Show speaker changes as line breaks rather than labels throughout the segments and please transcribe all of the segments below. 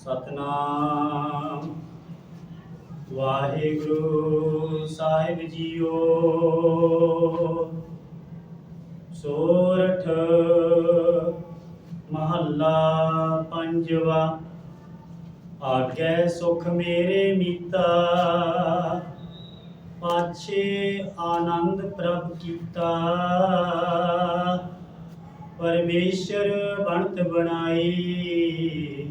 ਸਤਨਾਮ। ਵਾਹਿਗੁਰੂ ਸਾਹਿਬ ਜੀਓ। ਸੋਰਠ ਮਹੱਲਾ ਪੰਜਵਾ। ਆਗੇ ਸੁਖ ਮੇਰੇ ਮੀਤਾ। ਪਾਛੇ ਆਨੰਦ ਪ੍ਰਭ ਕੀਤਾ। ਪਰਮੇਸ਼ਰ ਬਣਤ ਬਣਾਈ।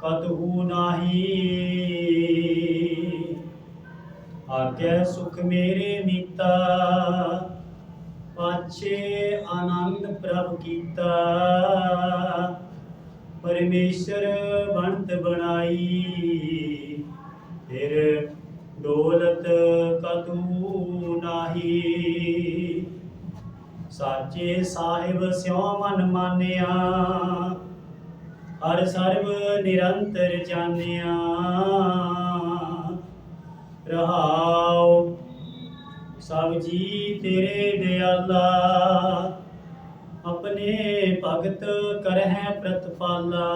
ਕਤਹੂ ਨਾਹੀ। ਆਗੇ ਸੁਖ ਮੇਰੇ ਮੀਤਾ ਪਾਛੇ ਆਨੰਦ ਪ੍ਰਭ ਕੀਤਾ। ਪਰਮੇਸ਼ਰ ਬਣਤ ਬਣਾਈ, ਫਿਰ ਡੋਲਤ ਕਦੂ ਨਾਹੀ। ਸਾਚੇ ਸਾਹਿਬ ਸਿਉ ਮਨ ਮਾਨਿਆ ਹਰ ਸਰਬ ਨਿਰੰਤਰ ਜਾਣਿਆ। ਰਹਾਉ, ਸਭ ਜੀ ਤੇਰੇ ਦਿਆਲਾ। ਆਪਣੇ ਭਗਤ ਕਰਹਿ ਪ੍ਰਤਪਾਲਾ।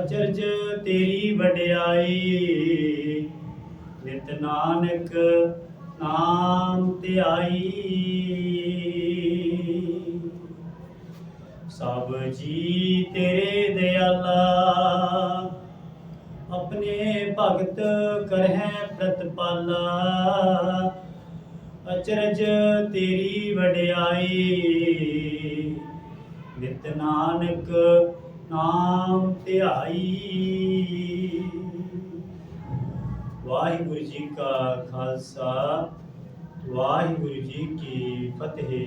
ਅਚਰਜ ਤੇਰੀ ਵਡਿਆਈ। ਨਿਤ ਨਾਨਕ ਨਾਮ ਧਿਆਈ। ਸਭ ਜੀ ਤੇਰੇ ਦਿਆਲਾ। ਆਪਣੇ ਭਗਤ ਕਰਹਿ ਪ੍ਰਤਪਾਲਾ। ਅਚਰਜ ਤੇਰੀ ਵਡਿਆਈ। ਨਿਤ ਨਾਨਕ ਨਾਮ ਧਿਆਈ। ਵਾਹਿਗੁਰੂ ਜੀ ਕਾ ਖਾਲਸਾ, ਵਾਹਿਗੁਰੂ ਜੀ ਕੀ ਫਤਿਹ।